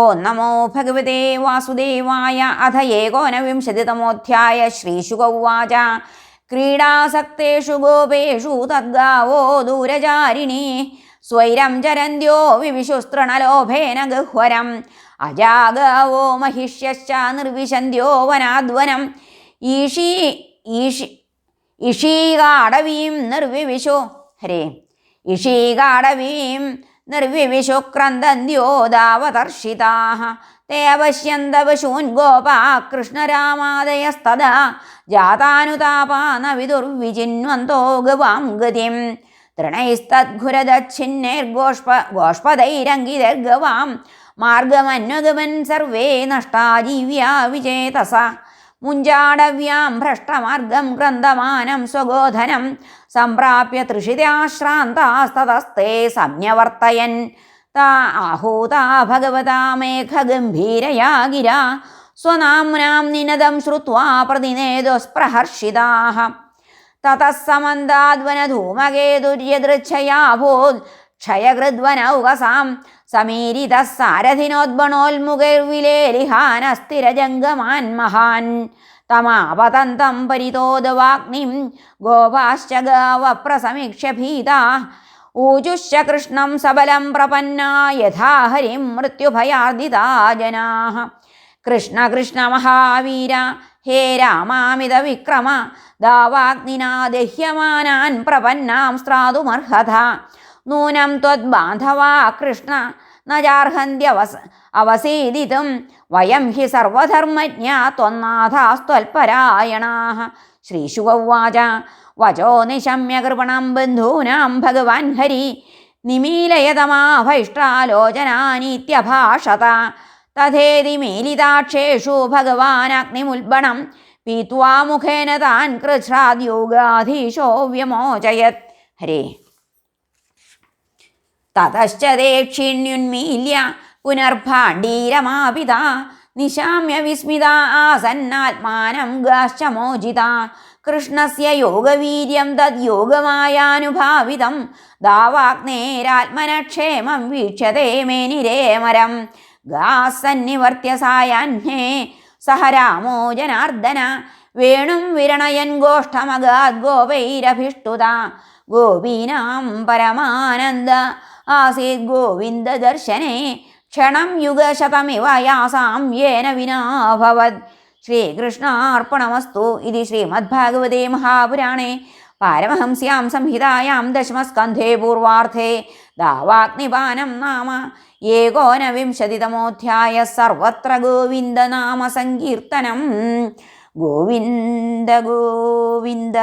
ഓം നമോ ഭഗവതേ വാസുദേവായ അഥ ഏകോനവിംശതിതമോധ്യായ ശ്രീശുക ഉവാച ക്രീഡാസക്തേഷു ഗോപേഷു തദ്ഗാവോ ദൂരചാരിണി. സ്വൈരം ചരന്ത്യോ വിവിശുസ്തൃണലോഭേന ഗഹ്വരം. അജാഗാവോ മഹിഷ്യശ്ച നിർവിശന്ത്യോ വനാധ്വനം. ഈഷീ ഈഷി ഇഷീകാടവീം നിർവിവിശോ. ഹരേ. ഇഷീകാടവീം നിർവിവിശുക്രന്ദന്യോദാവതർഷിതാഃ തേ പശ്യന്ത ഗോപാ കൃഷ്ണരാമാദയസ്തദ ജാതാനുതാപാന വിദുർവിചിന്വന്തോ ഗവാം ഗതിം തൃണൈസ്തദ്ഘുരദച്ഛിന്നേർഗോഷ്പ ഗോഷ്പതൈരംഗിതർഗവാം മാർഗമന്വഗമൻ സർവേ നഷ്ടാജീവ്യാ വിജേതസ മുഞ്ചാടവ്യാം ഭ്രഷ്ടമാർഗം ഗ്രന്ഥമാനം സ്വഗോധനം സംപ്രാപ്യ തൃഷിതാശ്രാന്താസ്തതസ്തേ സംയവർത്തയൻ. താ ആഹൂതാ ഭഗവതാ മേഘഗംഭീരയാ ഗിരാ സ്വനാംനാം നിനദം ശ്രുത്വാ പ്രതിനേതുസ്പ്രഹർഷിതാः തതः സമന്താദ്വനധൂമകേതുര്യദൃച്ഛയാഭൂത് ക്ഷയകൃദ്വനൗകസാം സമീരിത സാരഥിനോദ്ബണോന്മുഖൈർവിലേലിഹാനസ്ഥിരജംഗമാൻ മഹാൻ. തമാപതന്തം പരിതോദവാഗ്നിം ഗോപാശ്ച ഗാവപ്രസമീക്ഷ്യ ഭീതാ ഊജുശ്ച കൃഷ്ണം സബലം പ്രപന്ന യഥാ ഹരിം മൃത്യുഭയാർദിതാ ജനാ കൃഷ്ണ കൃഷ്ണ മഹാവീര ഹേ രാമാമിത വിക്രമ ദാവാഗ്നിനാ ദഹ്യമാനാൻ പ്രപന്നാം സ്ത്രാതുമർഹത നൂനം ത്വദ്ബാന്ധവാ കൃഷ്ണ നജാർഹന്ത്യവസ അവസീദിതും വയം ഹി സർവധർമ്മജ്ഞാ ത്വന്നാഥാസ്ത്വൽപരായണാ ശ്രീശുഗവാച വചോ നിശമ്യ കൃപണം ബന്ധൂനാം ഭഗവാൻ ഹരി നിമീലയതമാഭൈഷ്ടാലോചനാനീത്യഭാഷത. തഥേതി മീലിതാക്ഷേഷു ഭഗവാനഗ്നിമുൽബണം പീത്വാ മുഖേന താൻ കൃഷ്രാദ്യോഗാധീശോ വ്യമോചയത്. ഹരേ. തതശ്ച ദേക്ഷിണ്യുന്മീല്യ പുനർഭാണ്ഡീരമാപിത നിശാമ്യ വിസ്മിത ആസന്നാത്മാനം ഗാശ്ചമോചിത. കൃഷ്ണസ്യ യോഗവീര്യം തദ്യോഗമായാനുഭാവിതം. ദാവാഗ്നേരാത്മനക്ഷേമം വീക്ഷതേ മേനിരേമരം ഗാസന്നിവർത്തിയ സായാഹ്നേ സഹ രാമോ ജനാർദ്ദന വേണും വിരണയൻ ഗോഷ്ഠമഗാദ് ഗോപൈരഭിഷ്ടുത ഗോപീനാം പരമാനന്ദ. ആസീത് ഗോവിന്ദ ദർശനേ ക്ഷണം യുഗശതമിവ യാസാം യേന വിനാഭവത്. ശ്രീകൃഷ്ണാർപ്പണമസ്തു. ഇത് ശ്രീമദ്ഭാഗവതേ മഹാപുരാണേ. പാരമഹംസ്യാം സംഹിതായാം ദശമസ്കന്ധേ പൂർവാർത്ഥേ. ദാവാഗ്നിപാനം നാമ. ഏകോനവിംശതിതമോധ്യായ സർവത്ര ഗോവിന്ദനാമ സങ്കീർത്തനം. ഗോവിന്ദ ഗോവിന്ദ.